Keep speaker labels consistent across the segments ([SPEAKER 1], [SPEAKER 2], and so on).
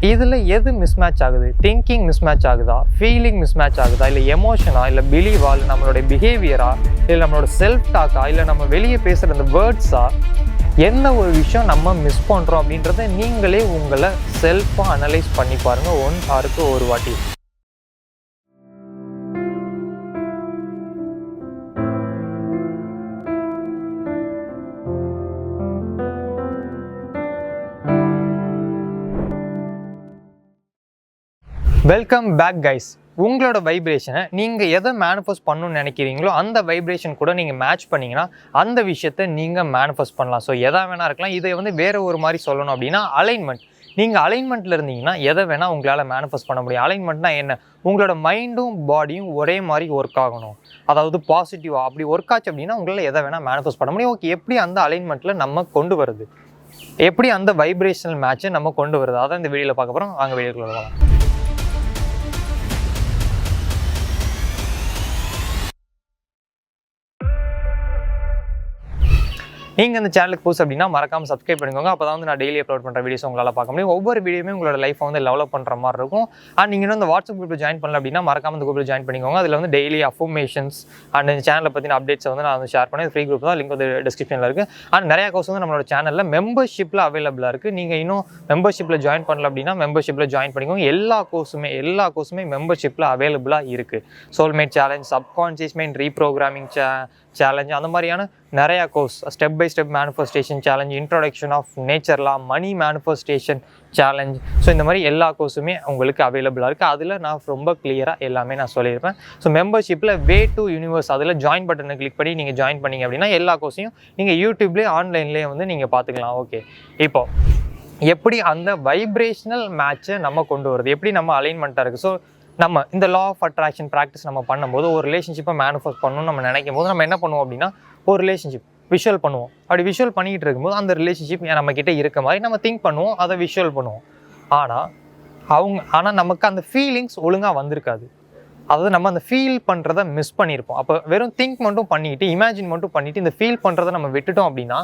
[SPEAKER 1] இதில் எது மிஸ்மேட்ச் ஆகுது? திங்கிங் மிஸ்மேட்ச் ஆகுதா? ஃபீலிங் மிஸ்மேட்ச் ஆகுதா? இல்லை எமோஷனா இல்லை பிலீவா இல்லை நம்மளுடைய பிஹேவியரா இல்லை நம்மளோட செல்ஃப் டாக்கா இல்லை நம்ம வெளியே பேசுகிற அந்த வேர்ட்ஸா என்ன ஒரு விஷயம் நம்ம மிஸ் பண்ணுறோம் அப்படின்றத நீங்களே உங்களை செல்ஃபாக அனலைஸ் பண்ணி பாருங்கள் ஒன் ஆருக்கு ஒரு வாட்டி. வெல்கம் பேக் கைஸ் உங்களோட வைப்ரேஷனை நீங்கள் எதை மேனிஃபெஸ்ட் பண்ணணும்னு நினைக்கிறீங்களோ அந்த வைப்ரேஷன் கூட நீங்கள் மேட்ச் பண்ணிங்கன்னா அந்த விஷயத்தை நீங்கள் மேனிஃபெஸ்ட் பண்ணலாம். ஸோ எதா வேணா இருக்கலாம். இதை வந்து வேறு ஒரு மாதிரி சொல்லணும் அப்படின்னா அலைன்மெண்ட் நீங்கள் அலைன்மெண்ட்டில் இருந்தீங்கன்னா எதை வேணால் உங்களால் மேனிஃபெஸ்ட் பண்ண முடியும். அலைன்மெண்ட்னா என்ன? உங்களோட மைண்டும் பாடியும் ஒரே மாதிரி ஒர்க் ஆகணும். அதாவது பாசிட்டிவாக அப்படி ஒர்க் ஆச்சு அப்படின்னா உங்களால் எதை வேணால் மேனிஃபெஸ்ட் பண்ண முடியும். ஓகே எப்படி அந்த அலைன்மெண்ட்டில் நம்ம கொண்டு வருது? எப்படி அந்த வைப்ரேஷனல் மேட்சை நம்ம கொண்டு வருது? அதான் இந்த வீடியோவில் பார்க்க போகிறோம் அங்கே வீடியோக்குள்ள போகலாம் நீங்கள் அந்த சேனலுக்கு புதுசு அப்படின்னா மறக்காம சப்ஸ்கிரைப் பண்ணிக்கோங்க. அப்போ தான் வந்து நான் டெய்லி அப்லோட் பண்ணுற வீடியோஸ் உங்களால் பார்க்க முடியும். ஒவ்வொரு வீடியோமே உங்களோட லைஃப்பை வந்து டெவலப் பண்ணுற மாதிரி இருக்கும். அண்ட் நீங்கள் இன்னும் இந்த வாட்ஸ்அப் குரூப்பில் ஜாயின் பண்ணல அப்படின்னா மறக்காம அந்த குரூப்பில் ஜாயின் பண்ணிக்கோங்க. அதில் வந்து டெய்லி அஃபர்மேஷன்ஸ் அண்ட் இந்த சேனலை பற்றின அப்டேட்ஸ் வந்து நான் வந்து ஷேர் பண்ணேன் ஃப்ரீ குரூப் தான் லிங்க் வந்து டிஸ்கிரிப்ஷனில் இருக்குது அண்ட் நிறையா கோர்ஸ் வந்து நம்மளோட சேனலில் மெம்பர்ஷிப்பில் அவைலபிளாக இருக்குது நீங்கள் இன்னும் மெம்பர்ஷிப்பில் ஜாயின் பண்ணல அப்படின்னா மெம்பர்ஷிப்பில் ஜாயின் பண்ணிக்கோங்க. எல்லா கோர்ஸுமே எல்லா கோர்ஸுமே மெம்பர்ஷிப்பில் அவைலபிளாக இருக்குது soulmate challenge subconscious mind reprogramming சே சேலஞ்ச் அந்த மாதிரியான நிறையா course step by step manifestation challenge introduction of நேச்சர்லாம் money manifestation challenge so இந்த மாதிரி எல்லா கோர்ஸுமே உங்களுக்கு அவைலபிளாக இருக்குது அதில் நான் ரொம்ப கிளியராக எல்லாமே நான் சொல்லியிருப்பேன். ஸோ மெம்பர்ஷிப்பில் வே டு யூனிவர்ஸ் அதில் ஜாயின் பட்டனை கிளிக் பண்ணி நீங்கள் ஜாயின் பண்ணீங்க அப்படின்னா எல்லா கோர்ஸையும் நீங்கள் யூடியூப்லேயே ஆன்லைன்லேயே வந்து நீங்கள் பார்த்துக்கலாம் ஓகே இப்போ எப்படி அந்த வைப்ரேஷனல் மேட்சை நம்ம கொண்டு வருது எப்படி நம்ம அலைன்மெண்ட்டாக இருக்குது ஸோ நம்ம இந்த லா ஆஃப் அட்ராக்ஷன் ப்ராக்டிஸ் நம்ம பண்ணும்போது ஒரு ரிலேஷன்ஷிப்பை மேனிஃபெஸ்ட் பண்ணணும்னு நம்ம நினைக்கும் போது நம்ம என்ன பண்ணுவோம் அப்படின்னா ஒரு ரிலேஷன்ஷிப் விஷுவல் பண்ணுவோம். அப்படி விஷுவல் பண்ணிக்கிட்டு இருக்கும்போது அந்த ரிலேஷன்ஷிப் நம்மக்கிட்ட இருக்க மாதிரி நம்ம திங்க் பண்ணுவோம் அதை விஷுவல் பண்ணுவோம். ஆனால் அவங்க ஆனால் நமக்கு அந்த ஃபீலிங்ஸ் ஒழுங்காக வந்திருக்காது. அதாவது நம்ம அந்த ஃபீல் பண்ணுறத மிஸ் பண்ணியிருப்போம். அப்போ வெறும் திங்க் மட்டும் பண்ணிக்கிட்டு இமேஜின் மட்டும் பண்ணிவிட்டு இந்த ஃபீல் பண்ணுறதை நம்ம விட்டுட்டோம் அப்படின்னா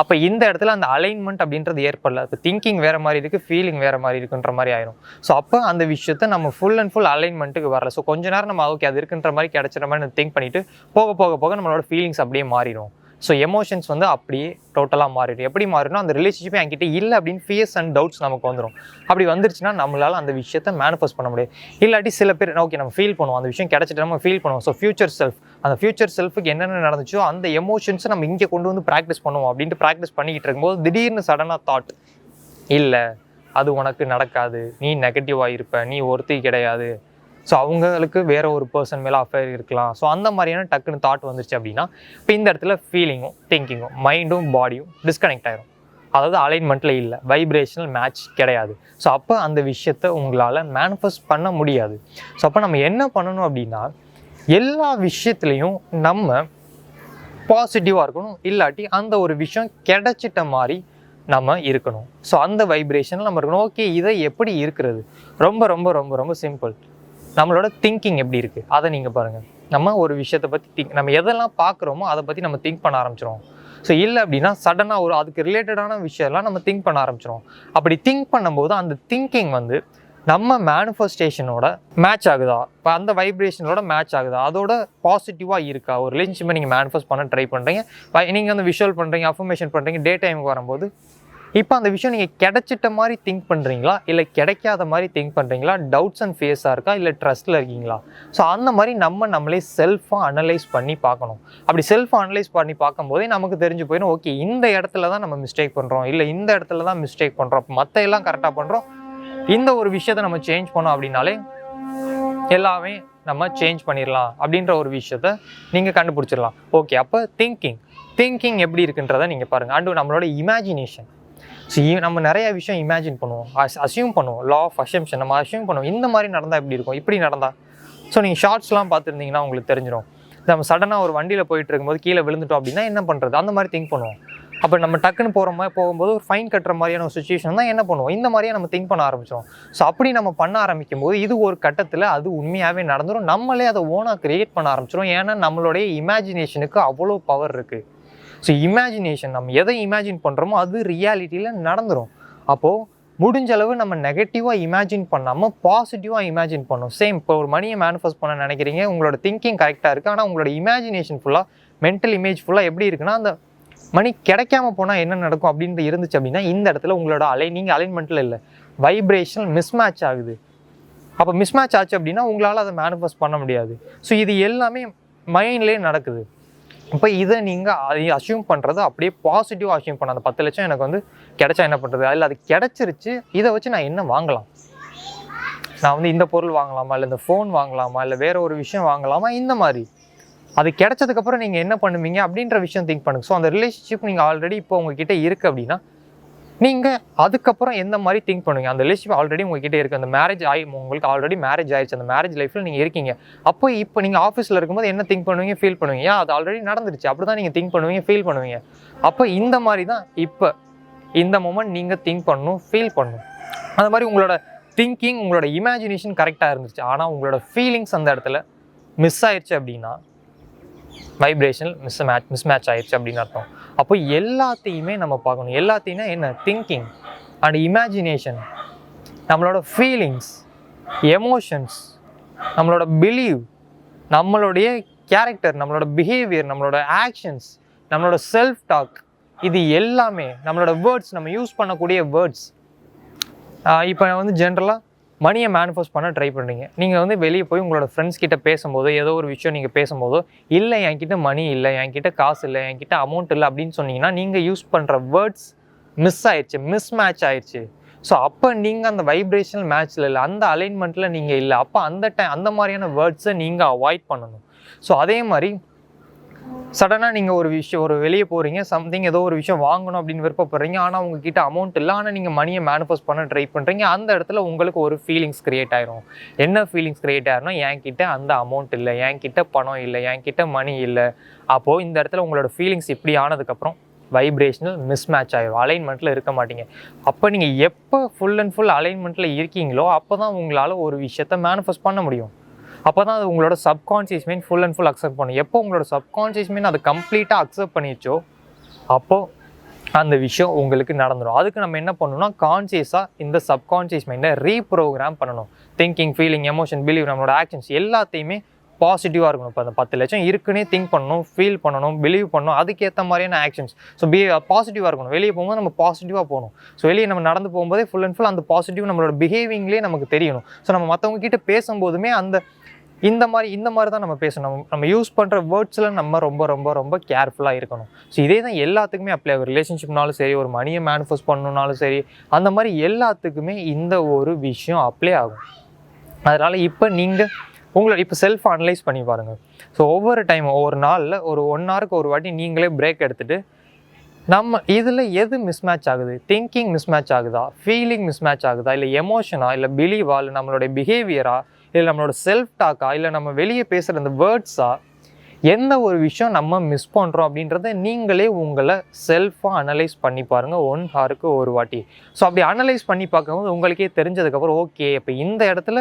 [SPEAKER 1] அப்போ இந்த இடத்துல அந்த அலைன்மெண்ட் அப்படின்றது ஏற்படல. இப்போ திங்கிங் வேறு மாதிரி இருக்குது ஃபீலிங் வேறு மாதிரி இருக்குன்ற மாதிரி ஆயிரும். ஸோ அப்போ அந்த விஷயத்த நம்ம ஃபுல் அண்ட் ஃபுல் அலைன்மெண்ட்டுக்கு வரல. ஸோ கொஞ்ச நேரம் நம்ம ஓகே அது இருக்குன்ற மாதிரி கிடச்சிட மாதிரி திங்க் பண்ணிட்டு போக போக போக நம்மளோட ஃபீலிங்ஸ் அப்படியே மாறிடும் ஸோ எமோஷன்ஸ் வந்து அப்படியே டோட்டலாக மாறிடும். எப்படி மாறிடும் அந்த ரிலேஷன்ஷிப் என்கிட்ட இல்லை அப்படின்னு ஃபியர்ஸ் அண்ட் டவுட்ஸ் நமக்கு வந்துடும் அப்படி வந்துருச்சுன்னா நம்மளால் அந்த விஷயத்தை மேனிஃபெஸ்ட் பண்ண முடியாது. இல்லாட்டி சில பேர் ஓகே நம்ம ஃபீல் பண்ணுவோம். அந்த விஷயம் கிடச்சிட்டு நம்ம ஃபீல் பண்ணுவோம். ஸோ ஃபியூச்சர் செல்ஃப் அந்த ஃபியூச்சர் செல்ஃபுக்கு என்னென்ன நடந்துச்சோ அந்த எமோஷன்ஸை நம்ம இங்கே கொண்டு வந்து ப்ராக்டிஸ் பண்ணுவோம். அப்படின்ட்டு ப்ராக்டிஸ் பண்ணிக்கிட்டு இருக்கும்போது திடீர்னு சடனாக தாட் இல்லை அது உனக்கு நடக்காது. நீ நெகட்டிவாக இருப்ப. நீ ஒருத்தி கிடையாது. ஸோ அவங்களுக்கு வேற ஒரு பர்சன் மேலே அஃபேர் இருக்கலாம். ஸோ அந்த மாதிரியான டக்குன்னு தாட் வந்துருச்சு அப்படின்னா இப்போ இந்த இடத்துல ஃபீலிங்கும் திங்கிங்கும் மைண்டும் பாடியும் டிஸ்கனெக்ட் ஆகிரும் அதாவது அலைன்மெண்ட்டில் இல்லை வைப்ரேஷனல் மேட்ச் கிடையாது. ஸோ அப்போ அந்த விஷயத்தை உங்களால் மேனிஃபெஸ்ட் பண்ண முடியாது. ஸோ அப்போ நம்ம என்ன பண்ணணும் அப்படின்னா எல்லா விஷயத்துலையும் நம்ம பாசிட்டிவாக இருக்கணும். இல்லாட்டி அந்த ஒரு விஷயம் கிடைச்சிட்ட மாதிரி நம்ம இருக்கணும். ஸோ அந்த வைப்ரேஷனில் நம்ம இருக்கணும். ஓகே இதை எப்படி இருக்கிறது? ரொம்ப ரொம்ப ரொம்ப ரொம்ப சிம்பிள் நம்மளோட திங்கிங் எப்படி இருக்குது அதை நீங்கள் பாருங்கள் நம்ம ஒரு விஷயத்தை பற்றி திங்க் நம்ம எதெல்லாம் பார்க்குறோமோ அதை பற்றி நம்ம திங்க் பண்ண ஆரம்பிச்சிருவோம். ஸோ இல்லை அப்படின்னா சடனாக ஒரு அதுக்கு ரிலேட்டடான விஷயம்லாம் நம்ம திங்க் பண்ண ஆரம்பிச்சிருவோம். அப்படி திங்க் பண்ணும்போது அந்த திங்கிங் வந்து நம்ம மேனிஃபெஸ்டேஷனோட மேட்ச் ஆகுதா? இப்போ அந்த வைப்ரேஷனோட மேட்ச் ஆகுதா? அதோட பாசிட்டிவாக இருக்கா? ஒரு ரிலேஷன்ஷிப்பை நீங்கள் மேனிஃபெஸ்ட் பண்ண ட்ரை பண்ணுறீங்க நீங்கள் வந்து விஷுவல் பண்ணுறீங்க அஃபர்மேஷன் பண்ணுறீங்க டே டைமுக்கு வரும்போது இப்போ அந்த விஷயம் நீங்கள் கிடைச்சிட்ட மாதிரி திங்க் பண்ணுறீங்களா இல்லை கிடைக்காத மாதிரி திங்க் பண்ணுறீங்களா டவுட்ஸ் அண்ட் ஃபேஸாக இருக்கா? இல்லை ட்ரஸ்ட்டில் இருக்கீங்களா? ஸோ அந்த மாதிரி நம்ம நம்மளே செல்ஃபாக அனலைஸ் பண்ணி பார்க்கணும். அப்படி செல்ஃபாக அனலைஸ் பண்ணி பார்க்கும்போதே நமக்கு தெரிஞ்சு போயிடும் ஓகே இந்த இடத்துல தான் நம்ம மிஸ்டேக் பண்ணுறோம் இல்லை இந்த இடத்துல தான் மிஸ்டேக் பண்ணுறோம் மற்ற எல்லாம் கரெக்டாக பண்ணுறோம் இந்த ஒரு விஷயத்தை நம்ம சேஞ்ச் பண்ணோம் அப்படின்னாலே எல்லாமே நம்ம சேஞ்ச் பண்ணிடலாம் அப்படின்ற ஒரு விஷயத்த நீங்கள் கண்டுபிடிச்சிடலாம் ஓகே அப்போ திங்கிங் திங்கிங் எப்படி இருக்குன்றதை நீங்கள் பாருங்கள் அண்டு நம்மளோட இமேஜினேஷன் ஸோ நம்ம நிறைய விஷயம் இமேஜின் பண்ணுவோம். அஸ் அசியூம் பண்ணுவோம். லா ஆஃப் அசம்ஷன் நம்ம அசியூம் பண்ணுவோம். இந்த மாதிரி நடந்தால் எப்படி இருக்கும்? இப்படி நடந்தால் ஸோ நீங்கள் ஷார்ட்ஸ்லாம் பார்த்துருந்தீங்கன்னா உங்களுக்கு தெரிஞ்சிடும் நம்ம சடனாக ஒரு வண்டியில் போயிட்டு இருக்கும்போது கீழே விழுந்துட்டோம் அப்படின்னா என்ன பண்ணுறது அந்த மாதிரி திங்க் பண்ணுவோம். அப்போ நம்ம டக்குன்னு போகிற மாதிரி போகும்போது ஒரு ஃபைன் கட்டுற மாதிரியான ஒரு சுச்சுவேஷன் தான் என்ன பண்ணுவோம்? இந்த மாதிரியே நம்ம திங்க் பண்ண ஆரம்பிச்சோம் ஸோ அப்படி நம்ம பண்ண ஆரம்பிக்கும் போது இது ஒரு கட்டத்தில் அது உண்மையாகவே நடந்துடும் நம்மளே அதை ஓனாக கிரியேட் பண்ண ஆரம்பிச்சிடும் ஏன்னா நம்மளுடைய இமேஜினேஷனுக்கு அவ்வளோ பவர் இருக்குது ஸோ இமேஜினேஷன் நம்ம எதை இமேஜின் பண்ணுறோமோ அது ரியாலிட்டியில் நடந்துடும் அப்போது முடிஞ்ச அளவு நம்ம நெகட்டிவாக இமேஜின் பண்ணாமல் பாசிட்டிவாக இமேஜின் பண்ணணும். சேம் இப்போ ஒரு மணியை மேனிஃபெஸ்ட் பண்ண நினைக்கிறீங்க உங்களோட திங்கிங் கரெக்டாக இருக்குது ஆனால் உங்களோட இமேஜினேஷன் ஃபுல்லாக மென்டல் இமேஜ் ஃபுல்லாக எப்படி இருக்குன்னா அந்த மணி கிடைக்காம போனால் என்ன நடக்கும் அப்படின்ட்டு இருந்துச்சு அப்படின்னா இந்த இடத்துல உங்களோட அலை நீங்கள் அலைன்மெண்ட்டில் இல்லை. வைப்ரேஷன் மிஸ்மேட்ச் ஆகுது. அப்போ மிஸ்மேட்ச் ஆச்சு அப்படின்னா உங்களால் அதை மேனிஃபெஸ்ட் பண்ண முடியாது. ஸோ இது எல்லாமே மைண்ட்லேயே நடக்குது. இப்போ இதை நீங்கள் அதை அசியூம் பண்ணுறது அப்படியே பாசிட்டிவாக அசியூம் பண்ண. அந்த பத்து லட்சம் எனக்கு வந்து கிடைச்சா என்ன பண்ணுறது அதில் அது கிடச்சிருச்சு இதை வச்சு நான் என்ன வாங்கலாம்? நான் வந்து இந்த பொருள் வாங்கலாமா? இல்லை இந்த ஃபோன் வாங்கலாமா? இல்லை வேறு ஒரு விஷயம் வாங்கலாமா? இந்த மாதிரி. அது கிடைச்சதுக்கப்புறம் நீங்கள் என்ன பண்ணுவீங்க அப்படின்ற விஷயம் திங்க் பண்ணுங்க. ஸோ அந்த ரிலேஷன்ஷிப் நீங்கள் ஆல்ரெடி இப்போ உங்ககிட்ட இருக்குது அப்படின்னா நீங்கள் அதுக்கப்புறம் எந்த மாதிரி திங்க் பண்ணுவீங்க? அந்த ரிலேஷன் ஆல்ரெடி உங்ககிட்ட இருக்குது அந்த மேரேஜ் ஆகி உங்களுக்கு ஆல்ரெடி மேரேஜ் ஆயிடுச்சு. அந்த மேரேஜ் லைஃப்பில் நீங்கள் இருக்கீங்க. அப்போ இப்போ நீங்கள் ஆஃபீஸில் இருக்கும்போது என்ன திங்க் பண்ணுவீங்க? ஃபீல் பண்ணுவீங்க. ஏன்? அது ஆல்ரெடி நடந்துருச்சு. அப்படி தான் நீங்கள் திங்க் பண்ணுவீங்க ஃபீல் பண்ணுவீங்க. அப்போ இந்த மாதிரி தான் இப்போ இந்த மூமெண்ட் நீங்கள் திங்க் பண்ணணும் ஃபீல் பண்ணணும். அந்த மாதிரி உங்களோட திங்கிங் உங்களோட இமேஜினேஷன் கரெக்டாக இருந்துச்சு. ஆனால் உங்களோட ஃபீலிங்ஸ் அந்த இடத்துல மிஸ் ஆயிடுச்சு அப்படின்னா vibration miss match miss match ஆயிடுச்சு அப்படின்னு அர்த்தம். அப்போ எல்லாத்தையுமே நம்ம பார்க்கணும். எல்லாத்தையுமே என்ன? திங்கிங் அண்ட் இமேஜினேஷன் நம்மளோட ஃபீலிங்ஸ் எமோஷன்ஸ் நம்மளோட பிலீவ் நம்மளுடைய கேரக்டர் நம்மளோட பிஹேவியர் நம்மளோட ஆக்ஷன்ஸ் நம்மளோட செல்ஃப் டாக் இது எல்லாமே நம்மளோட வேர்ட்ஸ் நம்ம யூஸ் பண்ணக்கூடிய வேர்ட்ஸ் இப்போ வந்து ஜென்ரலாக மணியை மேனிஃபெஸ்ட் பண்ண ட்ரை பண்ணுறீங்க நீங்கள் வந்து வெளியே போய் உங்களோட ஃப்ரெண்ட்ஸ் கிட்ட பேசும்போதோ ஏதோ ஒரு விஷயம் நீங்கள் பேசும்போதோ இல்லை என்கிட்ட மணி இல்லை என்கிட்ட காசு இல்லை என்கிட்ட அமௌண்ட் இல்லை அப்படின்னு சொன்னீங்கன்னா நீங்கள் யூஸ் பண்ணுற வேர்ட்ஸ் மிஸ் ஆயிடுச்சு மிஸ் மேட்ச் ஆயிடுச்சு ஸோ அப்போ நீங்கள் அந்த வைப்ரேஷனல் மேட்ச்சில் இல்லை அந்த அலைன்மெண்ட்டில் நீங்கள் இல்லை. அப்போ அந்த டைம் அந்த மாதிரியான வேர்ட்ஸை நீங்கள் அவாய்ட் பண்ணணும். ஸோ அதே மாதிரி சடனாக நீங்கள் ஒரு விஷயம் ஒரு வெளியே போகிறீங்க சம்திங் ஏதோ ஒரு விஷயம் வாங்கணும் அப்படின்னு விருப்பப்படுறீங்க ஆனால் உங்ககிட்ட அமௌண்ட் இல்லை ஆனால் நீங்கள் மணியை மேனிஃபெஸ்ட் பண்ண ட்ரை பண்ணுறீங்க அந்த இடத்துல உங்களுக்கு ஒரு ஃபீலிங்ஸ் கிரியேட் ஆயிரும். என்ன ஃபீலிங்ஸ் க்ரியேட் ஆயிரும்னா என்கிட்ட அந்த அமௌண்ட் இல்லை என்கிட்ட பணம் இல்லை என்கிட்ட மணி இல்லை. அப்போது இந்த இடத்துல உங்களோட ஃபீலிங்ஸ் இப்படி ஆனதுக்கப்புறம் வைப்ரேஷனல் மிஸ் மேட்ச் அலைன்மெண்ட்டில் இருக்க மாட்டீங்க. அப்போ நீங்கள் எப்போ ஃபுல் அண்ட் ஃபுல் அலைன்மெண்ட்டில் இருக்கீங்களோ அப்போ தான் உங்களால் ஒரு விஷயத்த மேனிஃபெஸ்ட் பண்ண முடியும். அப்போ தான் அது உங்களோட subconscious mind full and full accept பண்ணும். எப்போ உங்களோட சப்கான்ஷியஸ் மைண்ட் அதை கம்ப்ளீட்டாக அக்செப்ட் பண்ணிச்சோ அப்போது அந்த விஷயம் உங்களுக்கு நடந்துடும் அதுக்கு நம்ம என்ன பண்ணணும்னா கான்சியஸாக இந்த சப்கான்ஷியஸ் மைண்டை ரீப்ரோக்ராம் பண்ணணும். திங்கிங் ஃபீலிங் எமோஷன் பிலீவ் நம்மளோட ஆக்ஷன்ஸ் எல்லாத்தையுமே பாசிட்டிவாக இருக்கணும். இப்போ அந்த பத்து லட்சம் இருக்குன்னே திங்க் பண்ணணும் ஃபீல் பண்ணணும் பிலீவ் பண்ணணும் அதுக்கேற்ற மாதிரியான ஆக்ஷன்ஸ் ஸோ பி பாசிட்டிவாக இருக்கணும். வெளியே போகும்போது நம்ம பாசிட்டிவாக போகணும். ஸோ வெளியே நம்ம நடந்து போகும்போதே ஃபுல் அண்ட் ஃபுல் அந்த பாசிட்டிவ் நம்மளோட பிஹேவிங்லேயே நமக்கு தெரியணும். ஸோ நம்ம மற்றவங்க கிட்ட பேசும்போதுமே அந்த இந்த மாதிரி இந்த மாதிரி தான் நம்ம பேசணும். நம்ம யூஸ் பண்ணுற வேர்ட்ஸில் நம்ம ரொம்ப ரொம்ப ரொம்ப கேர்ஃபுல்லாக இருக்கணும். ஸோ இதே தான் எல்லாத்துக்குமே அப்ளை ஆகும் ரிலேஷன்ஷிப்னாலும் சரி ஒரு மணியை மேனிஃபெஸ்ட் பண்ணணுனாலும் சரி அந்த மாதிரி எல்லாத்துக்குமே இந்த ஒரு விஷயம் அப்ளை ஆகும். அதனால் இப்போ நீங்கள் உங்களை இப்போ செல்ஃப் அனலைஸ் பண்ணி பாருங்கள் ஸோ ஒவ்வொரு டைம் ஒவ்வொரு நாளில் ஒரு ஒன் ஹவருக்கு ஒரு வாட்டி நீங்களே பிரேக் எடுத்துகிட்டு நம்ம இதில் எது மிஸ்மேட்ச் ஆகுது? திங்கிங் மிஸ்மேட்ச் ஆகுதா? ஃபீலிங் மிஸ்மேட்ச் ஆகுதா? இல்லை எமோஷனா இல்லை பிலீவா இல்லை நம்மளுடைய பிஹேவியரா இல்லை நம்மளோட செல்ஃப் டாக்கா இல்லை நம்ம வெளியே பேசுகிற அந்த வேர்ட்ஸா எந்த ஒரு விஷயம் நம்ம மிஸ் பண்ணுறோம் அப்படின்றத நீங்களே உங்களை செல்ஃபாக அனலைஸ் பண்ணி பாருங்கள் ஒன் ஹாருக்கு ஒரு வாட்டி. ஸோ அப்படி அனலைஸ் பண்ணி பார்க்கும்போது உங்களுக்கே தெரிஞ்சதுக்கப்புறம் ஓகே இப்போ இந்த இடத்துல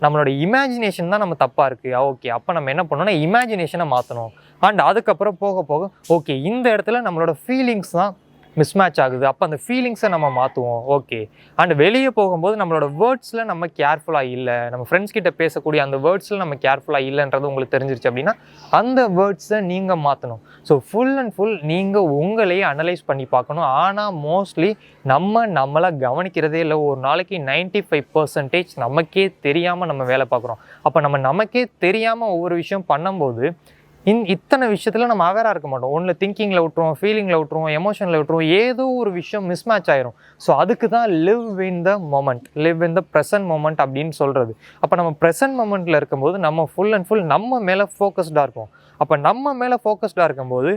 [SPEAKER 1] நம்மளோட இமேஜினேஷன் தான் நம்ம தப்பாக இருக்குது ஓகே அப்போ நம்ம என்ன பண்ணோம்னா இமேஜினேஷனை மாற்றணும் அண்ட் அதுக்கப்புறம் போக போக ஓகே இந்த இடத்துல நம்மளோட ஃபீலிங்ஸ் தான் மிஸ்மேட்ச் ஆகுது. அப்போ அந்த ஃபீலிங்ஸை நம்ம மாற்றுவோம் ஓகே அண்ட் வெளியே போகும்போது நம்மளோட வேர்ட்ஸில் நம்ம கேர்ஃபுல்லாக இல்லை. நம்ம ஃப்ரெண்ட்ஸ் கிட்ட பேசக்கூடிய அந்த வேர்ட்ஸில் நம்ம கேர்ஃபுல்லாக இல்லைன்றது உங்களுக்கு தெரிஞ்சிருச்சு அப்படின்னா அந்த வேர்ட்ஸை நீங்கள் மாற்றணும் ஸோ ஃபுல் அண்ட் ஃபுல் நீங்கள் உங்களையே அனலைஸ் பண்ணி பார்க்கணும். ஆனால் மோஸ்ட்லி நம்ம நம்மளை கவனிக்கிறதே இல்லை. ஒரு நாளைக்கு 95% ஃபைவ் பர்சன்டேஜ் நமக்கே தெரியாமல் நம்ம வேலை பார்க்குறோம். அப்போ நம்ம நமக்கே தெரியாமல் ஒவ்வொரு விஷயம் பண்ணும்போது இந் இத்தனை விஷயத்தில் நம்ம அவேராக இருக்க மாட்டோம். ஒன்று திங்கிங்கில் விட்டுருவோம் ஃபீலிங்கில் விட்டுருவோம் எமோஷனில் விட்டுருவோம் ஏதோ ஒரு விஷயம் மிஸ்மேட்ச் ஆயிரும். ஸோ அதுக்கு தான் live in the moment live in the present moment அப்படின்னு சொல்கிறது அப்போ நம்ம ப்ரெசன்ட் மொமெண்ட்டில் இருக்கும்போது நம்ம ஃபுல் அண்ட் ஃபுல் நம்ம மேலே ஃபோக்கஸ்டாக இருக்கும் அப்போ நம்ம மேலே ஃபோக்கஸ்டாக இருக்கும்போது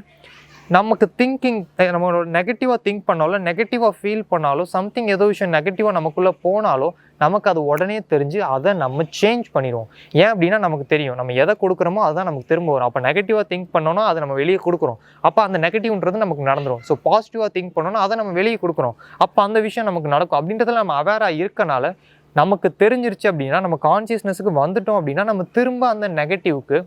[SPEAKER 1] நமக்கு திங்கிங் நம்மளோட நெகட்டிவாக திங்க் பண்ணாலும் நெகட்டிவாக ஃபீல் பண்ணாலும் சம்திங் ஏதோ விஷயம் நெகட்டிவாக நமக்குள்ளே போனாலோ நமக்கு அது உடனே தெரிஞ்சு அதை நம்ம சேஞ்ச் பண்ணிடுவோம். ஏன் அப்படின்னா நமக்கு தெரியும். நம்ம எதை கொடுக்குறோமோ அதுதான் நமக்கு திரும்ப வரும். அப்போ நெகட்டிவாக திங்க் பண்ணோன்னா அதை நம்ம வெளியே கொடுக்குறோம். அப்போ அந்த நெகட்டிவ்ன்றது நமக்கு நடந்துடும் ஸோ பாசிட்டிவாக திங்க் பண்ணோன்னா அதை நம்ம வெளியே கொடுக்குறோம். அப்போ அந்த விஷயம் நமக்கு நடக்கும். அப்படின்றதுல நம்ம அவேராக இருக்கனால நமக்கு தெரிஞ்சிருச்சு அப்படின்னா நம்ம கான்சியஸ்னஸுக்கு வந்துட்டோம் அப்படின்னா நம்ம திரும்ப அந்த நெகட்டிவ்க்கு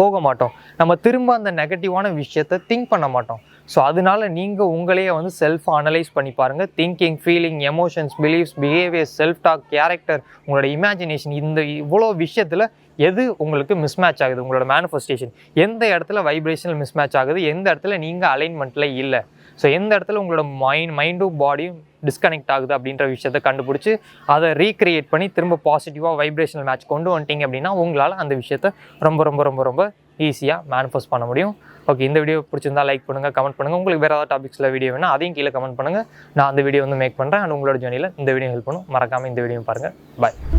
[SPEAKER 1] போக மாட்டோம் நம்ம திரும்ப அந்த நெகட்டிவான விஷயத்த திங்க் பண்ண மாட்டோம். ஸோ அதனால நீங்கள் உங்களையே வந்து செல்ஃப் அனலைஸ் பண்ணி பாருங்கள் thinking feeling emotions beliefs behaviour self talk character உங்களோட இமேஜினேஷன் இந்த இவ்வளோ விஷயத்தில் எது உங்களுக்கு மிஸ்மேட்ச் ஆகுது? உங்களோட மேனிஃபெஸ்டேஷன் எந்த இடத்துல வைப்ரேஷனல் மிஸ்மேட்ச் ஆகுது? எந்த இடத்துல நீங்கள் அலைன்மெண்ட்டில் இல்லை? ஸோ எந்த இடத்துல உங்களோட மைண்ட் மைண்டும் பாடியும் டிஸ்கனெக்ட் ஆகுது அப்படின்ற விஷயத்தை கண்டுபிடிச்சி அதை ரீக்ரியேட் பண்ணி திரும்ப பாசிட்டிவாக வைப்ரேஷனல் மேட்ச் கொண்டு வந்துட்டீங்க அப்படின்னா உங்களால் அந்த விஷயத்த ரொம்ப ரொம்ப ரொம்ப ரொம்ப ஈஸியாக மேனிஃபெஸ்ட் பண்ண முடியும். ஓகே இந்த வீடியோ பிடிச்சிருந்தா லைக் பண்ணுங்கள் கமெண்ட் பண்ணுங்கள் உங்களுக்கு வேறு ஏதாவது டாபிக்ஸில் வீடியோ வேணால் அதையும் கீழே கமெண்ட் பண்ணுங்கள் நான் அந்த வீடியோ வந்து மேக் பண்ணுறேன் அண்ட் உங்களோட ஜோனியில் இந்த வீடியோ ஹெல்ப் பண்ணும். மறக்காமல் இந்த வீடியோ பாருங்கள் பாய்